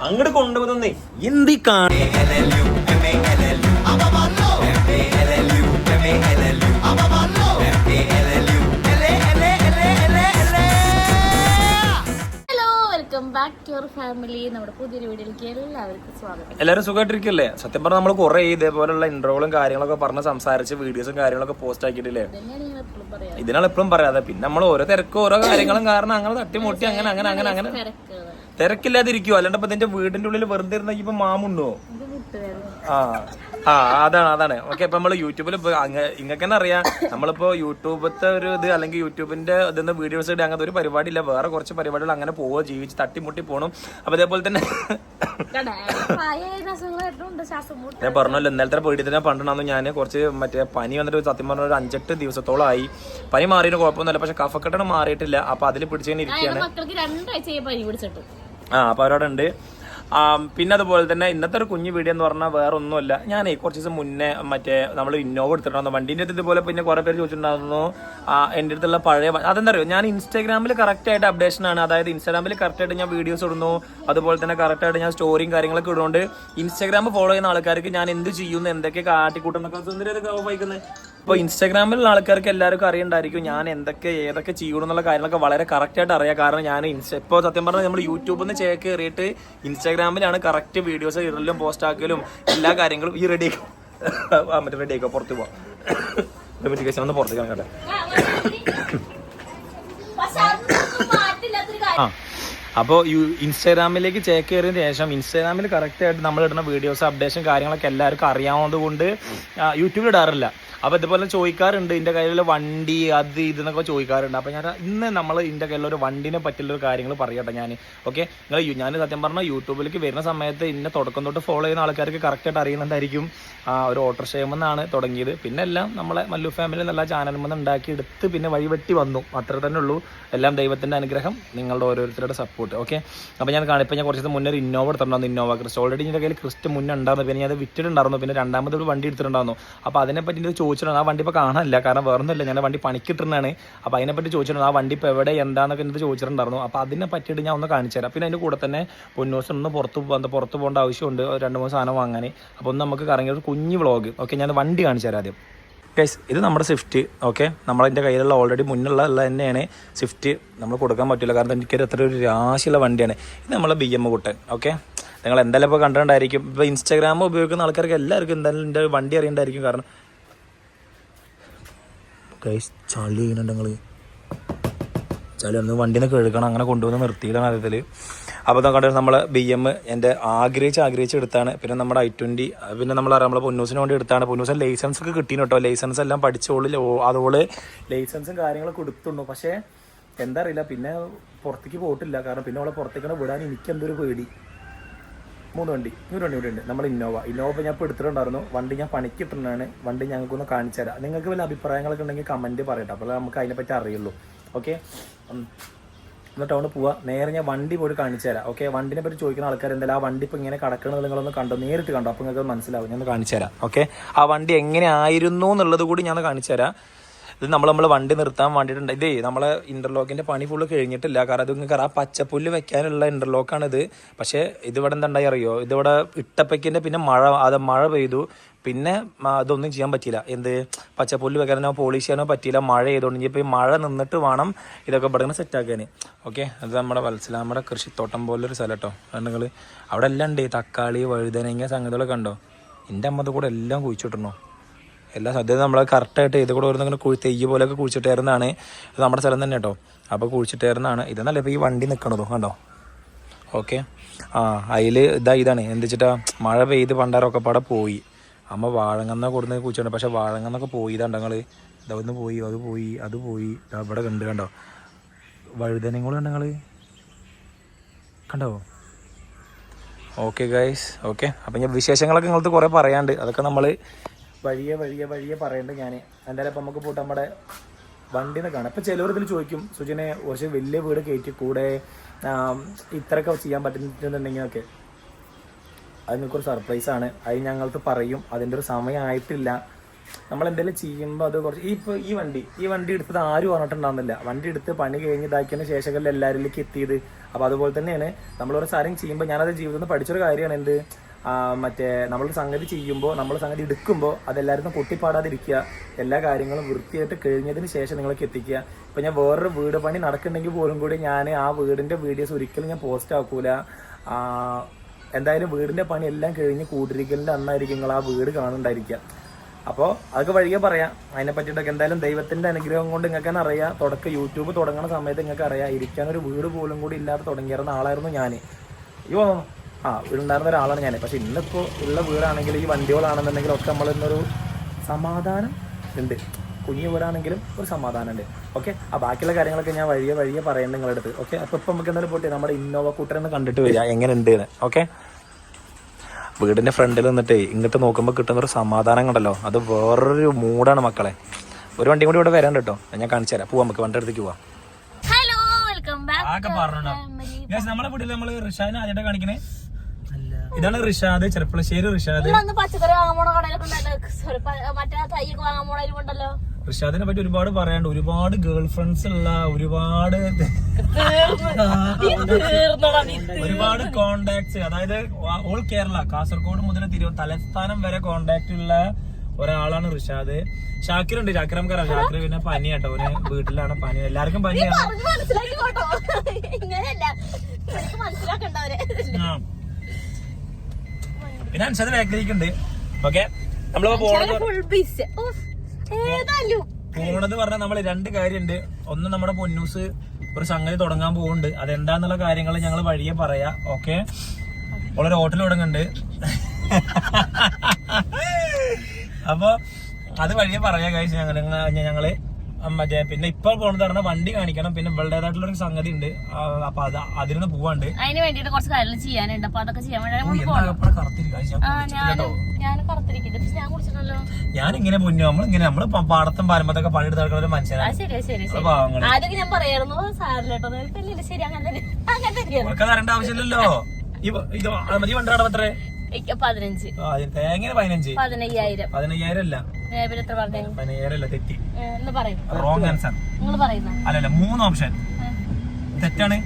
അങ്ങോട്ട് കൊണ്ടുപോകുന്നേ എന്തി കാണി welcome back to your family നമ്മുടെ പുതിയൊരു വീഡിയോയിലേക്ക് എല്ലാവർക്കും സ്വാഗതം. എല്ലാവരും സുഖമായിട്ടിരിക്കല്ലേ സത്യം പറഞ്ഞാൽ നമ്മൾ കുറെ ഇതേപോലുള്ള ഇൻട്രോകളും കാര്യങ്ങളൊക്കെ പറഞ്ഞ് സംസാരിച്ച് വീഡിയോസും കാര്യങ്ങളൊക്കെ പോസ്റ്റ് ആക്കിയിട്ടില്ലേ? ഇതിനാണ് എപ്പോഴും പറയാതെ പിന്നെ നമ്മൾ ഓരോ തിരക്കും ഓരോ കാര്യങ്ങളും കാരണം അങ്ങനെ തട്ടിമുട്ടി അങ്ങനെ അങ്ങനെ അങ്ങനെ അങ്ങനെ. തിരക്കില്ലാതിരിക്കുവോ? അല്ലാണ്ട് ഇപ്പൊ ഇതിന്റെ വീടിന്റെ ഉള്ളിൽ വെറുതെ ഇരുന്ന ഇപ്പൊ മാമുണ്ടോ ആ ആ അതാണ് അതാണ്. ഓക്കെ ഇപ്പൊ നമ്മൾ യൂട്യൂബിൽ ഇങ്ങക്ക് തന്നെ അറിയാം. നമ്മളിപ്പോ യൂട്യൂബത്തെ ഒരു ഇത് അല്ലെങ്കിൽ യൂട്യൂബിന്റെ ഇതെന്ന് വീഡിയോസ് ഇടുക അങ്ങനത്തെ ഒരു പരിപാടി ഇല്ല വേറെ കുറച്ച് പരിപാടികൾ അങ്ങനെ പോവുക ജീവിച്ച് തട്ടിമുട്ടി പോണം. അപ്പൊ അതേപോലെ തന്നെ ഞാൻ പറഞ്ഞല്ലോ ഇന്നലത്തെ വീട്ടിൽ തന്നെ പണ്ടെന്നു ഞാൻ കുറച്ച് മറ്റേ പനി വന്നിട്ട് സത്യം പറഞ്ഞ ഒരു അഞ്ചെട്ട് ദിവസത്തോളം ആയി പനി മാറിയിട്ട് കുഴപ്പമൊന്നുമില്ല പക്ഷെ കഫക്കെട്ടാണ് മാറിയിട്ടില്ല. അപ്പൊ അതിൽ പിടിച്ചു ഇരിക്കുകയാണ് ആ അപ്പൊ അവരവിടെ ഉണ്ട്. പിന്നെ അതുപോലെ തന്നെ ഇന്നത്തെ ഒരു കുഞ്ഞു വീഡിയോ എന്ന് പറഞ്ഞാൽ വേറെ ഒന്നുമല്ല ഞാൻ കുറച്ച് ദിവസം മുന്നേ മറ്റേ നമ്മൾ ഇന്നോവ എടുത്തിട്ടുണ്ടായിരുന്നു. വണ്ടീന്റെ അടുത്ത് ഇതുപോലെ പിന്നെ കുറേ പേര് ചോദിച്ചിട്ടുണ്ടായിരുന്നു. എന്റെ അടുത്തുള്ള പഴയ അതെന്താ അറിയോ ഞാൻ ഇൻസ്റ്റാഗ്രാമിൽ കറക്റ്റ് ആയിട്ട് അപ്ഡേഷൻ ആണ്. അതായത് ഇൻസ്റ്റാഗ്രാമിൽ കറക്റ്റ് ആയിട്ട് ഞാൻ വീഡിയോസ് ഇടുന്നു. അതുപോലെ തന്നെ കറക്റ്റ് ആയിട്ട് ഞാൻ സ്റ്റോറിയും കാര്യങ്ങളൊക്കെ ഇടുന്നുണ്ട്. ഇൻസ്റ്റാഗ്രാം ഫോളോ ചെയ്യുന്ന ആൾക്കാർക്ക് ഞാൻ എന്ത് ചെയ്യുന്നു എന്തൊക്കെ കാട്ടിക്കൂട്ടുന്നൊക്കെ സുന്ദരൊക്കെ ഇൻസ്റ്റാഗ്രാമിൽ ഇൻസ്റ്റാഗ്രാമിലുള്ള ആൾക്കാർക്ക് എല്ലാവർക്കും അറിയണ്ടായിരിക്കും ഞാൻ എന്തൊക്കെ ഏതൊക്കെ ചെയ്യണം എന്നുള്ള കാര്യങ്ങളൊക്കെ വളരെ കറക്റ്റ് ആയിട്ട് അറിയാം. കാരണം ഞാൻ ഇൻസ്റ്റ ഇപ്പോൾ സത്യം പറഞ്ഞാൽ നമ്മൾ യൂട്യൂബിൽ നിന്ന് ചേക്ക് കയറിയിട്ട് ഇൻസ്റ്റാഗ്രാമിലാണ് കറക്റ്റ് വീഡിയോസ് ഇടലും പോസ്റ്റ് ആക്കലും എല്ലാ കാര്യങ്ങളും ഈ റെഡി ആക്കും. മറ്റേ റെഡി ആക്കുക പുറത്ത് പോവാം. ഒന്ന് പുറത്തേക്ക് കേട്ടെ പക്ഷെ അതൊന്നും മാറ്റില്ലാത്തൊരു കാര്യം. ആ. അപ്പോൾ യു ഇൻസ്റ്റാഗ്രാമിലേക്ക് ചേക്ക് കയറിയതിന് ശേഷം ഇൻസ്റ്റാഗ്രാമിൽ കറക്റ്റ് ആയിട്ട് നമ്മൾ ഇടുന്ന വീഡിയോസ് അപ്ഡേഷൻ കാര്യങ്ങളൊക്കെ എല്ലാവർക്കും അറിയാവുന്നത് കൊണ്ട് യൂട്യൂബിൽ ഇടാറില്ല. അപ്പോൾ ഇതുപോലെ ചോദിക്കാറുണ്ട് എന്റെ കയ്യിലുള്ള വണ്ടി അത് ഇതെന്നൊക്കെ ചോദിക്കാറുണ്ട്. അപ്പോൾ ഞാൻ ഇന്ന് നമ്മൾ എന്റെ കയ്യിലുള്ള ഒരു വണ്ടിനെ പറ്റിയുള്ള ഒരു കാര്യങ്ങൾ പറയട്ടെ ഞാൻ ഓക്കെ നിങ്ങൾ ഞാൻ സത്യം പറഞ്ഞാൽ യൂട്യൂബിലേക്ക് വരുന്ന സമയത്ത് ഇന്നെ തുടക്കം തൊട്ട് ഫോളോ ചെയ്യുന്ന ആൾക്കാർക്ക് കറക്റ്റായിട്ട് അറിയുന്നുണ്ടായിരിക്കും ഒരു ഓട്ടോറിക്ഷയെന്നാണ് തുടങ്ങിയത്. പിന്നെ എല്ലാം നമ്മളെ മല്ലു ഫാമിലി എന്നുള്ള ചാനലിൽ ഉണ്ടാക്കി എടുത്ത് പിന്നെ വഴിവെട്ടി വന്നു. അത്ര തന്നെ ഉള്ളൂ. എല്ലാം ദൈവത്തിന്റെ അനുഗ്രഹം. നിങ്ങളുടെ ഓരോരുത്തരുടെ സപ്പോർട്ട് ഓക്കെ അപ്പോൾ ഞാൻ കാണിപ്പോൾ ഞാൻ കുറച്ച് മുന്നേ ഒരു ഇന്നോവ എടുത്തിട്ടുണ്ടായിരുന്നു ഇന്നോവ ക്രിസ്റ്റ് ഓൾറെഡി എന്റെ കയ്യിൽ ക്രിസ്റ്റ് മുന്നേ ഉണ്ടായിരുന്നു. പിന്നെ ഞാൻ അത് വിറ്റിട്ടുണ്ടായിരുന്നു. പിന്നെ രണ്ടാമത് ഒരു വണ്ടി എടുത്തിട്ടുണ്ടായിരുന്നു. അപ്പോൾ അതിനെപ്പറ്റി എനിക്ക് ചോദിച്ചിട്ടുണ്ട്. ആ വണ്ടി ഇപ്പോൾ കാണാനില്ല. കാരണം വേറെ ഒന്നുമില്ല ഞാൻ വണ്ടി പണിക്കിട്ടിരുന്നതാണ്. അപ്പോൾ അതിനെപ്പറ്റി ചോദിച്ചിട്ടുണ്ട്. ആ വണ്ടി ഇപ്പോൾ എവിടെ എന്താണെന്നൊക്കെ എന്നിട്ട് ചോദിച്ചിട്ടുണ്ടായിരുന്നു. അപ്പോൾ അതിനെ പറ്റിയിട്ട് ഞാൻ ഒന്ന് കാണിച്ചു തരാം. പിന്നെ അതിന്റെ കൂടെ തന്നെ പൊന്നൂസ് ഒന്ന് പുറത്ത് പുറത്ത് പോകേണ്ട ആവശ്യമുണ്ട്. രണ്ട് മൂന്ന് സാധനം വാങ്ങാൻ. അപ്പോൾ ഒന്ന് നമുക്ക് കറങ്ങിയ ഒരു കുഞ്ഞ് വ്ളോഗ് ഓക്കെ ഞാൻ വണ്ടി കാണിച്ചു തരാം ആദ്യം. ഗൈസ് ഇത് നമ്മുടെ സ്വിഫ്റ്റ് ഓക്കെ നമ്മളതിന്റെ കയ്യിലുള്ള ഓൾറെഡി മുന്നുള്ള തന്നെയാണ് സ്വിഫ്റ്റ് നമ്മൾ കൊടുക്കാൻ പറ്റില്ല. കാരണം എനിക്കൊരു അത്ര ഒരു രാശിയുള്ള വണ്ടിയാണ്. ഇത് നമ്മളെ ബി എം കുട്ടൻ ഓക്കെ നിങ്ങൾ എന്തായാലും ഇപ്പോൾ കണ്ടിട്ടുണ്ടായിരിക്കും. ഇപ്പോൾ ഇൻസ്റ്റാഗ്രാം ഉപയോഗിക്കുന്ന ആൾക്കാർക്ക് എല്ലാവർക്കും എന്തായാലും എന്റെ വണ്ടി അറിയണ്ടായിരിക്കും. കാരണം ഗൈസ് ചളി ചെയ്യുന്നുണ്ട് നിങ്ങൾ ചളി ഒന്ന് നിന്ന് കഴുകണം അങ്ങനെ കൊണ്ടുവന്ന് നിർത്തിയിട്ടാണ് അതിൽ അപ്പോൾ കണ്ടു നമ്മൾ ബി എം എന്റെ ആഗ്രഹിച്ച് ആഗ്രഹിച്ച് എടുത്താണ്. പിന്നെ നമ്മുടെ ഐ ട്വന്റി പിന്നെ നമ്മൾ നമ്മളെ പൊന്നൂസിന് വേണ്ടി എടുത്താണ്. പൊന്നൂസിന് ലൈസൻസ് ഒക്കെ കിട്ടീന് കേട്ടോ. ലൈസൻസ് എല്ലാം പഠിച്ചോളി അതോൾ ലൈസൻസും കാര്യങ്ങളൊക്കെ എടുത്തുള്ളൂ. പക്ഷേ എന്താ അറിയില്ല പിന്നെ പുറത്തേക്ക് പോയിട്ടില്ല. കാരണം പിന്നെ അവളെ പുറത്തേക്കാണ് വിടാൻ എനിക്ക് എന്തൊരു പേടി. മൂന്ന് വണ്ടി ഒരു വണ്ടി ഇവിടെ ഉണ്ട് നമ്മൾ ഇന്നോവ ഇന്നോവ ഞാൻ ഇപ്പോൾ എടുത്തിട്ടുണ്ടായിരുന്നു. വണ്ടി ഞാൻ പണിക്ക് പണിക്കിട്ടുന്നതാണ് വണ്ടി ഞങ്ങൾക്കൊന്ന് കാണിച്ചു തരാം. നിങ്ങൾക്ക് വല്ല അഭിപ്രായങ്ങളൊക്കെ ഉണ്ടെങ്കിൽ കമന്റ് പറയട്ടെ. അപ്പോൾ നമുക്ക് അതിനെപ്പറ്റി അറിയുള്ളൂ. ഓക്കെ? എന്നിട്ട് അവിടെ പോവാ. നേരെ ഞാൻ വണ്ടി പോയി കാണിച്ചു തരാം. ഓക്കെ? വണ്ടിനെ പറ്റി ചോദിക്കുന്ന ആൾക്കാർ എന്തായാലും ആ വണ്ടി ഇപ്പോൾ ഇങ്ങനെ കിടക്കണത് നിങ്ങളൊന്ന് കണ്ടോ? നേരിട്ട് കണ്ടോ? അപ്പോൾ നിങ്ങൾക്ക് മനസ്സിലാവും. ഞാൻ കാണിച്ചു തരാം. ഓക്കെ? ആ വണ്ടി എങ്ങനെ ആയിരുന്നു എന്നുള്ളത് കൂടി ഞാൻ കാണിച്ചു തരാം. ഇത് നമ്മൾ നമ്മൾ വണ്ടി നിർത്താൻ വേണ്ടിയിട്ടുണ്ട്. ഇതേ നമ്മളെ ഇന്റർലോക്കിന്റെ പണി ഫുള്ള് കഴിഞ്ഞിട്ടില്ല. കാരണം അത് നിങ്ങൾക്ക് ആ പച്ചപ്പുല്ല് വെക്കാനുള്ള ഇന്റർലോക്കാണ് ഇത് പക്ഷേ ഇതിവിടെ എന്താണ്ടായി അറിയോ? ഇതിവിടെ ഇട്ടപ്പയ്ക്കിന്റെ പിന്നെ മഴ അത് മഴ പെയ്തു. പിന്നെ അതൊന്നും ചെയ്യാൻ പറ്റിയില്ല. എന്ത് പച്ചപ്പുല്ല് വെക്കാനോ പോളിഷ് ചെയ്യാനോ പറ്റിയില്ല. മഴ ചെയ്തുകൊണ്ട് ഇപ്പോൾ ഈ മഴ നിന്നിട്ട് വേണം ഇതൊക്കെ ഇവിടെ സെറ്റ് സെറ്റാക്കാൻ ഓക്കെ അത് നമ്മുടെ വത്സലാമ്മയുടെ കൃഷിത്തോട്ടം പോലൊരു സ്ഥലം കേട്ടോ നിങ്ങൾ അവിടെ എല്ലാം ഉണ്ട്. തക്കാളി വഴുതനങ്ങ സംഗതികളൊക്കെ ഉണ്ടോ? എന്റെ അമ്മ അത് കൂടെ എല്ലാം കുഴിച്ചിട്ടുണ്ടോ എല്ലാം സദ്യ നമ്മൾ കറക്റ്റായിട്ട് ഇത് കൂടെ ഓരോന്നിങ്ങനെ കുഴി തെയ്യ് പോലെയൊക്കെ കുഴിച്ചിട്ടേരുന്നതാണ്. ഇത് നമ്മുടെ സ്ഥലം തന്നെ കേട്ടോ അപ്പോൾ കുഴിച്ചിട്ടേരുന്നതാണ്. ഇതെന്നല്ല ഇപ്പോൾ ഈ വണ്ടി നിൽക്കണതോ കണ്ടോ? ഓക്കെ ആ അതിൽ ഇതാ ഇതാണ്. എന്ത് വെച്ചിട്ടാ മഴ പെയ്ത് പണ്ടാരൊക്കെ പാടെ പോയി. അമ്മ വാഴങ്ങന്ന കൊടുന്ന് കുഴിച്ചിട്ടുണ്ട് പക്ഷെ വാഴങ്ങന്നൊക്കെ പോയി. ഇതാ ഞങ്ങൾ ഇതൊന്ന് പോയി അത് പോയി അത് പോയി. ഇവിടെ കണ്ട് കണ്ടോ? വഴുതനയും കൂടെ കണ്ടോ? Okay guys okay. അപ്പം ഞാൻ വിശേഷങ്ങളൊക്കെ നിങ്ങൾക്ക് കുറേ പറയാണ്ട് അതൊക്കെ നമ്മൾ വഴിയെ വഴിയെ വഴിയെ പറയണ്ട് ഞാൻ എന്തായാലും ഇപ്പം നമുക്ക് പോയിട്ട് നമ്മുടെ വണ്ടിനെ കാണാം. ഇപ്പം ചിലവർ ഇതിൽ ചോദിക്കും സുജിനെ കുറച്ച് വലിയ വീട് കയറ്റി കൂടെ ഇത്രയൊക്കെ ചെയ്യാൻ പറ്റുന്നുണ്ടെങ്കിൽ ഒക്കെ അത് നിങ്ങൾക്കൊരു സർപ്രൈസ് ആണ്. അത് ഞങ്ങൾക്ക് പറയും. അതിന്റെ ഒരു സമയമായിട്ടില്ല നമ്മൾ എന്തെങ്കിലും ചെയ്യുമ്പോൾ അത് കുറച്ച് ഈ ഇപ്പോൾ ഈ വണ്ടി ഈ വണ്ടി എടുത്തത് ആരും പറഞ്ഞിട്ടുണ്ടാകുന്നില്ല വണ്ടി എടുത്ത് പണി കഴിഞ്ഞ് ഇതാക്കിയതിന് ശേഷങ്ങളിൽ എല്ലാവരിലേക്ക് എത്തിയത്. അപ്പോൾ അതുപോലെ തന്നെയാണ് നമ്മളൊരു സാധനം ചെയ്യുമ്പോൾ ഞാനത് ജീവിതത്തിൽ നിന്ന് പഠിച്ചൊരു കാര്യമാണ് എന്ത്? മറ്റേ നമ്മൾ സംഗതി ചെയ്യുമ്പോൾ നമ്മൾ സംഗതി എടുക്കുമ്പോൾ അതെല്ലാവരും പൊട്ടിപ്പാടാതിരിക്കുക. എല്ലാ കാര്യങ്ങളും വൃത്തിയായിട്ട് കഴിഞ്ഞതിന് ശേഷം നിങ്ങൾക്ക് എത്തിക്കുക. ഇപ്പം ഞാൻ വേറൊരു വീട് പണി നടക്കുന്നുണ്ടെങ്കിൽ പോലും കൂടി ഞാൻ ആ വീടിന്റെ വീഡിയോസ് ഒരിക്കലും ഞാൻ പോസ്റ്റ് ആക്കൂല. എന്തായാലും വീടിന്റെ പണി എല്ലാം കഴിഞ്ഞ് കൂട്ടിരിക്കലിന്റെ അന്നായിരിക്കും നിങ്ങൾ ആ വീട് കാണണ്ടായിരിക്കുക. അപ്പോൾ അതൊക്കെ വഴിയെ പറയാം. അതിനെ പറ്റിയിട്ടൊക്കെ എന്തായാലും ദൈവത്തിന്റെ അനുഗ്രഹം കൊണ്ട് നിങ്ങൾക്ക് തന്നെ അറിയാം. തുടക്ക യൂട്യൂബ് തുടങ്ങുന്ന സമയത്ത് നിങ്ങൾക്ക് അറിയാം. ഇരിക്കാൻ ഒരു വീട് പോലും കൂടി ഇല്ലാതെ തുടങ്ങിയിരുന്ന ആളായിരുന്നു ഞാൻ അയ്യോ ആ വീടുണ്ടായിരുന്ന ഒരാളാണ് ഞാൻ പക്ഷെ ഇന്നിപ്പോൾ ഉള്ള വീടാണെങ്കിൽ ഈ വണ്ടികളാണെന്നുണ്ടെങ്കിൽ ഒക്കെ നമ്മൾ ഇന്നൊരു സമാധാനം ഉണ്ട്. കുഞ്ഞു വീടാണെങ്കിലും ഒരു സമാധാനം ഉണ്ട് ഓക്കെ ആ ബാക്കിയുള്ള കാര്യങ്ങളൊക്കെ ഞാൻ വഴിയെ വഴിയെ പറയുന്നത് നിങ്ങളുടെ അടുത്ത്. ഓക്കെ അപ്പോൾ ഇപ്പം നമുക്ക് എന്തായാലും പോട്ടെ? നമ്മുടെ ഇന്നോവ കൂട്ടരെന്ന് കണ്ടിട്ട് വരിക. എങ്ങനെ ഉണ്ട് ഓക്കെ വീടിന്റെ ഫ്രണ്ടിൽ നിന്നിട്ട് ഇങ്ങോട്ട് നോക്കുമ്പോൾ കിട്ടുന്ന ഒരു സമാധാനം കണ്ടല്ലോ? അത് വേറൊരു മൂഡാണ് മക്കളെ. ഒരു വണ്ടി കൂടി ഇവിടെ വരാൻ കേട്ടോ. ഞാൻ കാണിച്ചു തരാം. പോവാം നമുക്ക്. വണ്ടി അടുത്തേക്ക് പോവാം. ഹലോ വെൽക്കം ആകെ ബാക്ക് പറഞ്ഞോ നമ്മളെ വീട്ടിൽ നമ്മൾ റിഷാദിനെ ആദ്യമായിട്ട് കാണിക്കണേ. ഇതാണ് റിഷാദ് ചെറുപ്പളശ്ശേരി റിഷാദ്. പച്ചക്കറി വാങ്ങാൻ പോണ കടയിലൊക്കെ ഉണ്ടല്ലോ മറ്റേ വാങ്ങാൻ പോണതിലും ഉണ്ടല്ലോ റിഷാദിനെ പറ്റി ഒരുപാട് പറയാണ്ട് ഒരുപാട് ഗേൾ ഫ്രണ്ട്സ് ഉള്ള ഒരുപാട് ഒരുപാട് കോണ്ടാക്ട്സ് അതായത് ഓൾ കേരള കാസർഗോഡ് മുതൽ തിരുവ തലസ്ഥാനം വരെ കോണ്ടാക്ട് ഉള്ള ഒരാളാണ് റിഷാദ്. ഷാക്കിർ ഉണ്ട് ഷാക്കിർ നമുക്കറിയാം. ഷാക്കിർ പിന്നെ പനിയാട്ടോ. അവന് വീട്ടിലാണ് പനി. എല്ലാവർക്കും പനിയാണ്. പിന്നെ അൻഷത് ബാക്കിലേക്കുണ്ട് ഓക്കെ നമ്മളിപ്പോ പോണത് പോണത് പറഞ്ഞാൽ നമ്മൾ രണ്ട് കാര്യമുണ്ട് ഒന്ന് നമ്മുടെ പൊന്നൂസ് ഒരു സംഗതി തുടങ്ങാൻ പോകുന്നുണ്ട് അതെന്താന്നുള്ള കാര്യങ്ങൾ ഞങ്ങൾ വഴിയെ പറയാ. ഓക്കെ? വളരെ ഹോട്ടൽ തുടങ്ങുന്നുണ്ട് അപ്പൊ അത് വഴിയെ പറയാ കഴിച്ച് ഞങ്ങൾ ഞങ്ങൾ മറ്റേ പിന്നെ ഇപ്പൊ പോണത് പറഞ്ഞാൽ വണ്ടി കാണിക്കണം. പിന്നെ ഇവളുടേതായിട്ടുള്ള ഒരു സംഗതി ഉണ്ട് അപ്പൊ അത് അതിനൊന്ന് പോവാണ്ട്. അതിന് വേണ്ടിട്ട് കുറച്ച് കാര്യങ്ങൾ ചെയ്യാനുണ്ട്. അപ്പൊ അതൊക്കെ ചെയ്യാൻ ഞാൻ ഇങ്ങനെ പൊന്നു നമ്മളിങ്ങനെ നമ്മൾ പാടത്തും പാരമ്പത്തൊക്കെ പണിയെടുത്ത് നടക്കുന്ന മനുഷ്യനാണ്. ആദ്യമൊക്കെ ഞാൻ പറയായിരുന്നു സാറിലേട്ടോ ശരി അങ്ങനെ ആവശ്യമില്ലല്ലോ. ഇത് മതി വണ്ടി എനിക്ക് പതിനഞ്ച്. ഇത് പതിനഞ്ച്. പതിനയ്യായിരം. പതിനയ്യായിരം അല്ല. എത്ര പറഞ്ഞേ? പതിനയ്യായിരം തെറ്റി. എന്ന് പറയും റോങ് ആൻസർ നിങ്ങൾ പറയുന്ന? അല്ലല്ല മൂന്ന് ഓപ്ഷൻ തെറ്റാണ്.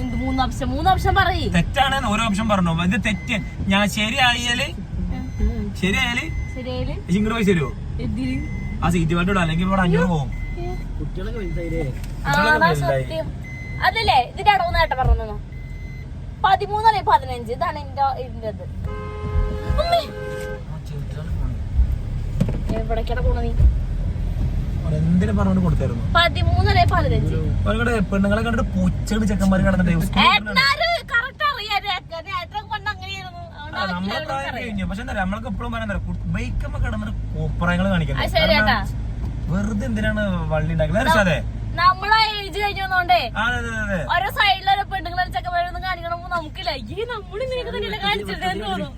എന്ത് മൂന്ന് ഓപ്ഷൻ മൂന്ന് ഓപ്ഷൻ പറയ്. തെറ്റാണ് ഒരു ഓപ്ഷൻ പറഞ്ഞു? ഇത് തെറ്റ്. ഞാൻ ശരിയായാൽ ശരിയായാൽ ശരിയായിൽ? ഇങ്ങോട്ട് പൈസ തരുമോ ആ സീറ്റ് ബെൽറ്റ് ഇടാം അല്ലെങ്കിൽ ഇവിടെ അഞ്ഞൂറ് പോകും അതല്ലേ ഇതിന്റെ അടവ് നേട്ടം പറഞ്ഞു പതിമൂന്നല്ലേ പതിനഞ്ച്? ഇതാണ് എന്റെ ഇതിന്റെ എവിടേക്കാണ് പോണ നീ? എന്തിനു പറഞ്ഞോണ്ട് കൊടുത്തായിരുന്നു. പതിമൂന്നല്ലേ പതിനഞ്ച്. പെണ്ണുങ്ങളെ കണ്ടിട്ട് പൂച്ചകൾ ചെക്കന്മാർ കിടന്നിട്ട് എന്നാലും കറക്റ്റ് അറിയാം. നേട്ടം കൊണ്ട് അങ്ങനെയായിരുന്നു. അതുകൊണ്ട് നമ്മളെ അവർക്ക് പ്രായം അറിയാം. കഴിഞ്ഞു. പക്ഷെ എന്താ നമ്മൾക്ക് എപ്പോഴും പറയാൻ ബൈക്കമ്മ കടന്നിട്ട് കോപ്രായങ്ങൾ അത് കാണിക്കുന്നത് വെറുതെ എന്തിനാണ് വള്ളി ഉണ്ടാക്കുന്നത് നമ്മളെ ഏജ് കഴിഞ്ഞു വന്നോണ്ടേ. ഓരോ സൈഡിലൊരു പെണ്ണുങ്ങളെ ചെക്കന്മാരൊന്നും കാണിക്കണമെന്ന് നമുക്കില്ല. ഈ നമ്മൾ ഇങ്ങനെയൊക്കെ തന്നെയല്ലേ കാണിച്ചിട്ടെന്ന് തോന്നും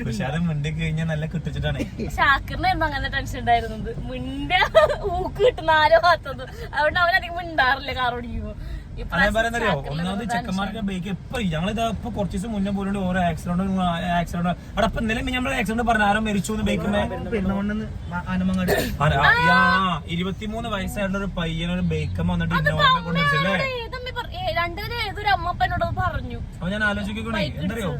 പക്ഷെ അത് മിണ്ടി കഴിഞ്ഞാൽ നല്ല കിട്ടിച്ചിട്ടാണ് ഷാക്കിറിനായിരുന്നു അങ്ങനെ ടെൻഷൻ ഉണ്ടായിരുന്നത്. മിണ്ട ഊക്ക് കിട്ടുന്ന ആരോ ഭാഗത്തത് അതുകൊണ്ട് അവനധികം മിണ്ടാറില്ല കാർ ഓടിക്കുമ്പോ. ഞാൻ പറയുന്നറിയോ? ഒന്നാമത് ചെക്കന്മാരുടെ ബൈക്ക് എപ്പോ ഞങ്ങളിത് ഇപ്പൊ കുറച്ച് ദിവസം മുന്നേ പോലും ഓരോ ആക്സിഡന്റ് ആക്സിഡന്റ് അവിടെ ഇപ്പൊ ഇന്നലെ നമ്മൾ ആക്സിഡന്റ് പറഞ്ഞു ആരോ മരിച്ചു എന്ന് ബൈക്കുമേ ഇരുപത്തിമൂന്ന് വയസ്സായിട്ടുള്ള ഒരു പയ്യൻ ഒരു ബൈക്കമ്മ വന്നിട്ട് ഇന്നോവ കൊണ്ടുവച്ചില്ലേ രണ്ടുപേരും ഏതൊരു അമ്മപ്പനോട് പറഞ്ഞു. അപ്പൊ ഞാൻ ആലോചിക്കണേ എന്തറിയോ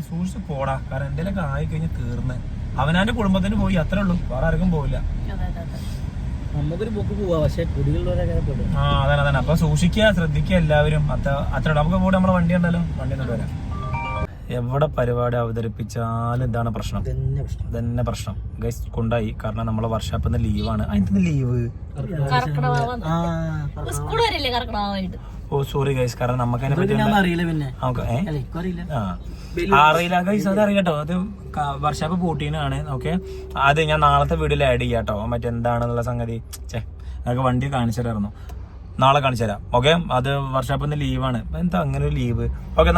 സൂക്ഷിച്ച് പോടാ. കാരണം എന്തെങ്കിലും ആയി കഴിഞ്ഞ് തീർന്ന്. അവനാന്റെ കുടുംബത്തിന് പോയി അത്രേ ഉള്ളൂ. വേറെ ആർക്കും പോവില്ല. അതെ അതെ അതെ. നമുക്കൊരു ബുക്ക് പോവാ പക്ഷെ അതാണ് അതാണ് അപ്പൊ സൂക്ഷിക്കുക ശ്രദ്ധിക്കുക എല്ലാവരും. അത്ര അത്ര നമുക്ക് കൂടെ നമ്മളെ വണ്ടി ഉണ്ടല്ലോ വണ്ടി കൊണ്ടുവരാം വരാം. എവിടെ പരിപാടി അവതരിപ്പിച്ചാലും ഇതാണ് പ്രശ്നം. തന്നെ പ്രശ്നം. ഇതന്നെ പ്രശ്നം. ഗൈസ് കൊണ്ടായി. കാരണം നമ്മളെ വർഷാപ്പിന്ന് ലീവാണ് അതിന്റെ ലീവ് ഓ സോറി ഗൈസ് കാരണം നമുക്ക് അതിനെ പറ്റി അറിയില്ല പിന്നെ. നമുക്ക് ഏ? അറിയില്ല. ഗൈസ് അത് അറിയാട്ടോ അത് വർഷാപ്പ് പൂട്ടീനാണ് ഓക്കെ അത് ഞാൻ നാളത്തെ വീഡിയോയിൽ ആഡ് ചെയ്യാം കേട്ടോ മറ്റെന്താണെന്നുള്ള സംഗതി. ചേ ഞങ്ങൾക്ക് വണ്ടി കാണിച്ചു തരായിരുന്നു നാളെ കാണിച്ചു തരാം ഓക്കെ അത് വർഷാപ്പിന്ന് ലീവാണ് എന്താ അങ്ങനെ ഒരു ലീവ് ഓക്കെ